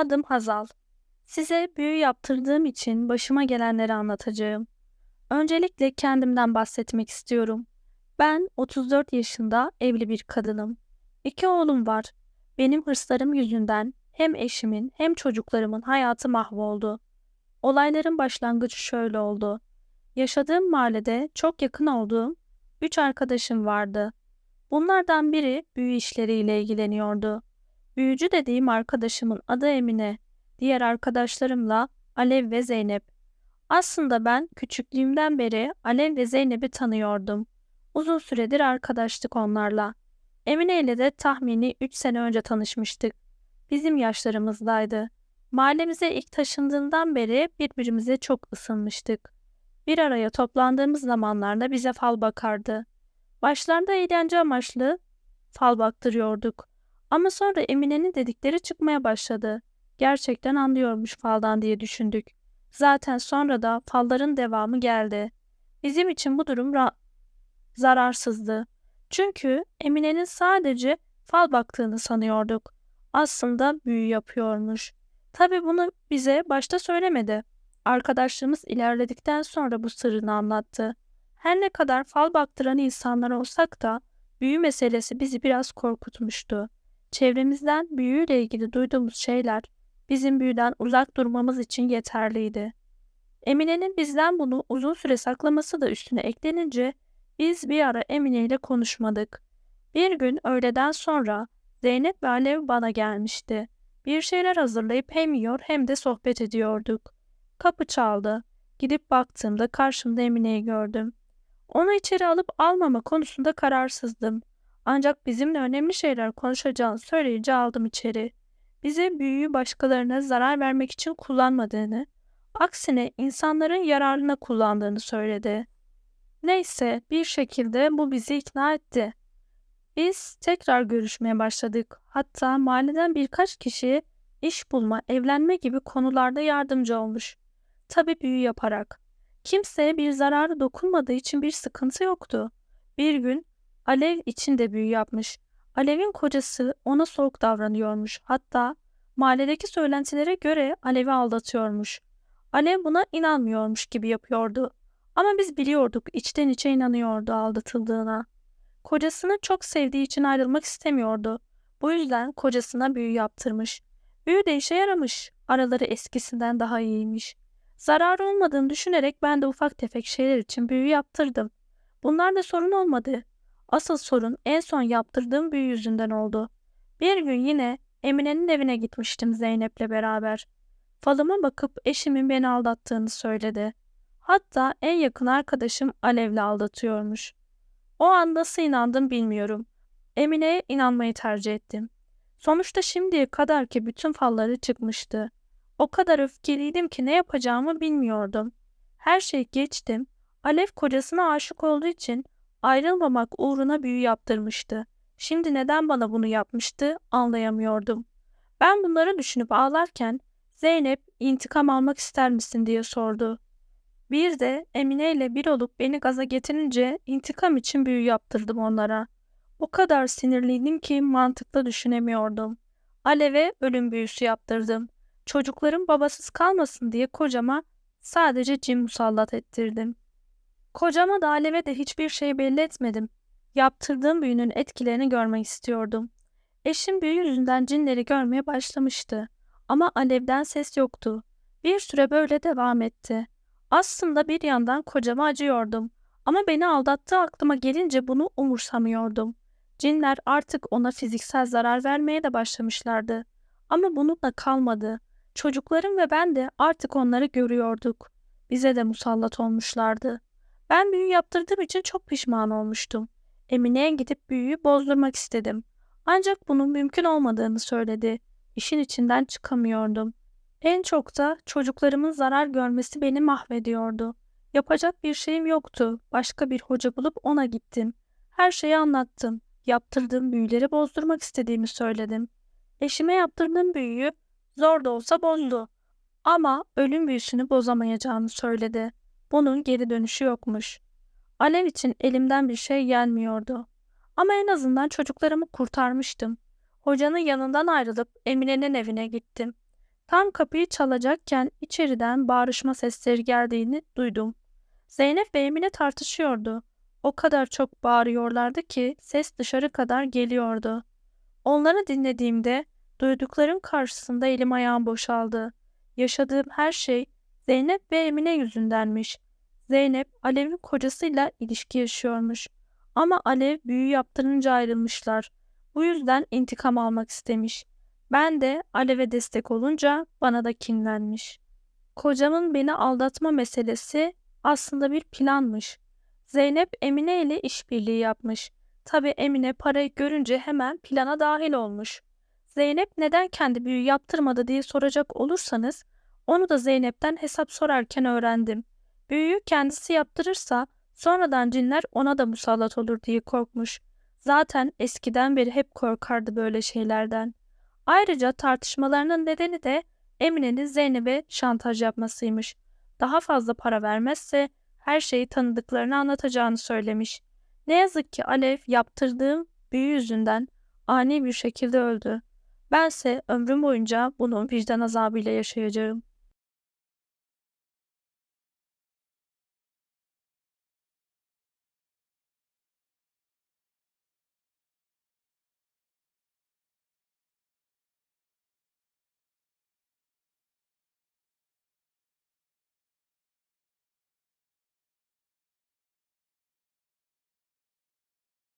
Adım Hazal. Size büyü yaptırdığım için başıma gelenleri anlatacağım. Öncelikle kendimden bahsetmek istiyorum. Ben 34 yaşında evli bir kadınım. İki oğlum var. Benim hırslarım yüzünden hem eşimin hem çocuklarımın hayatı mahvoldu. Olayların başlangıcı şöyle oldu. Yaşadığım mahallede çok yakın olduğum üç arkadaşım vardı. Bunlardan biri büyü işleriyle ilgileniyordu. Büyücü dediğim arkadaşımın adı Emine. Diğer arkadaşlarımla Alev ve Zeynep. Aslında ben küçüklüğümden beri Alev ve Zeynep'i tanıyordum. Uzun süredir arkadaştık onlarla. Emine ile de tahmini 3 sene önce tanışmıştık. Bizim yaşlarımızdaydı. Mahallemize ilk taşındığından beri birbirimize çok ısınmıştık. Bir araya toplandığımız zamanlarda bize fal bakardı. Başlarda eğlence amaçlı fal baktırıyorduk. Ama sonra Emine'nin dedikleri çıkmaya başladı. Gerçekten anlıyormuş faldan diye düşündük. Zaten sonra da falların devamı geldi. Bizim için bu durum ra- zararsızdı. Çünkü Emine'nin sadece fal baktığını sanıyorduk. Aslında büyü yapıyormuş. Tabi bunu bize başta söylemedi. Arkadaşlığımız ilerledikten sonra bu sırrını anlattı. Her ne kadar fal baktıran insanlar olsak da büyü meselesi bizi biraz korkutmuştu. Çevremizden büyüyle ilgili duyduğumuz şeyler bizim büyüden uzak durmamız için yeterliydi. Emine'nin bizden bunu uzun süre saklaması da üstüne eklenince biz bir ara Emine ile konuşmadık. Bir gün öğleden sonra Zeynep ve Alev bana gelmişti. Bir şeyler hazırlayıp hem yiyor hem de sohbet ediyorduk. Kapı çaldı. Gidip baktığımda karşımda Emine'yi gördüm. Onu içeri alıp almama konusunda kararsızdım. Ancak bizimle önemli şeyler konuşacağını söyleyince aldım içeri. Bize büyüyü başkalarına zarar vermek için kullanmadığını, aksine insanların yararına kullandığını söyledi. Neyse bir şekilde bu bizi ikna etti. Biz tekrar görüşmeye başladık. Hatta mahalleden birkaç kişi iş bulma, evlenme gibi konularda yardımcı olmuş. Tabii büyü yaparak. Kimseye bir zararı dokunmadığı için bir sıkıntı yoktu. Bir gün Alev için de büyü yapmış. Alev'in kocası ona soğuk davranıyormuş. Hatta mahalledeki söylentilere göre Alev'i aldatıyormuş. Alev buna inanmıyormuş gibi yapıyordu. Ama biz biliyorduk içten içe inanıyordu aldatıldığına. Kocasını çok sevdiği için ayrılmak istemiyordu. Bu yüzden kocasına büyü yaptırmış. Büyü de işe yaramış. Araları eskisinden daha iyiymiş. Zarar olmadığını düşünerek ben de ufak tefek şeyler için büyü yaptırdım. Bunlar da sorun olmadı. Asıl sorun en son yaptırdığım büyü yüzünden oldu. Bir gün yine Emine'nin evine gitmiştim Zeynep'le beraber. Falıma bakıp eşimin beni aldattığını söyledi. Hatta en yakın arkadaşım Alev'le aldatıyormuş. O an nasıl inandım bilmiyorum. Emine'ye inanmayı tercih ettim. Sonuçta şimdiye kadar ki bütün falları çıkmıştı. O kadar öfkeliydim ki ne yapacağımı bilmiyordum. Her şey geçtim. Alev kocasına aşık olduğu için ayrılmamak uğruna büyü yaptırmıştı. Şimdi neden bana bunu yapmıştı anlayamıyordum. Ben bunları düşünüp ağlarken Zeynep intikam almak ister misin diye sordu. Bir de Emine ile bir olup beni gaza getirince intikam için büyü yaptırdım onlara. O kadar sinirliydim ki mantıklı düşünemiyordum. Alev'e ölüm büyüsü yaptırdım. Çocuklarım babasız kalmasın diye kocama sadece cin musallat ettirdim. Kocama da Alev'e de hiçbir şey belli etmedim. Yaptırdığım büyünün etkilerini görmek istiyordum. Eşim büyü yüzünden cinleri görmeye başlamıştı. Ama Alev'den ses yoktu. Bir süre böyle devam etti. Aslında bir yandan kocama acıyordum. Ama beni aldattığı aklıma gelince bunu umursamıyordum. Cinler artık ona fiziksel zarar vermeye de başlamışlardı. Ama bununla kalmadı. Çocuklarım ve ben de artık onları görüyorduk. Bize de musallat olmuşlardı. Ben büyü yaptırdığım için çok pişman olmuştum. Emine'ye gidip büyüyü bozdurmak istedim. Ancak bunun mümkün olmadığını söyledi. İşin içinden çıkamıyordum. En çok da çocuklarımın zarar görmesi beni mahvediyordu. Yapacak bir şeyim yoktu. Başka bir hoca bulup ona gittim. Her şeyi anlattım. Yaptırdığım büyüleri bozdurmak istediğimi söyledim. Eşime yaptırdığım büyüyü zor da olsa bozdu. Ama ölüm büyüsünü bozamayacağını söyledi. Bunun geri dönüşü yokmuş. Alev için elimden bir şey gelmiyordu. Ama en azından çocuklarımı kurtarmıştım. Hocanın yanından ayrılıp Emine'nin evine gittim. Tam kapıyı çalacakken içeriden bağırışma sesleri geldiğini duydum. Zeynep ve Emine tartışıyordu. O kadar çok bağırıyorlardı ki ses dışarı kadar geliyordu. Onları dinlediğimde duyduklarım karşısında elim ayağım boşaldı. Yaşadığım her şey Zeynep ve Emine yüzündenmiş. Zeynep Alev'in kocasıyla ilişki yaşıyormuş. Ama Alev büyü yaptırınca ayrılmışlar. Bu yüzden intikam almak istemiş. Ben de Alev'e destek olunca bana da kinlenmiş. Kocamın beni aldatma meselesi aslında bir planmış. Zeynep Emine ile işbirliği yapmış. Tabii Emine parayı görünce hemen plana dahil olmuş. Zeynep neden kendi büyü yaptırmadı diye soracak olursanız onu da Zeynep'ten hesap sorarken öğrendim. Büyüyü kendisi yaptırırsa sonradan cinler ona da musallat olur diye korkmuş. Zaten eskiden beri hep korkardı böyle şeylerden. Ayrıca tartışmalarının nedeni de Emine'nin Zeynep'e şantaj yapmasıymış. Daha fazla para vermezse her şeyi tanıdıklarını anlatacağını söylemiş. Ne yazık ki Alev yaptırdığım büyü yüzünden ani bir şekilde öldü. Bense ömrüm boyunca bunun vicdan azabıyla yaşayacağım.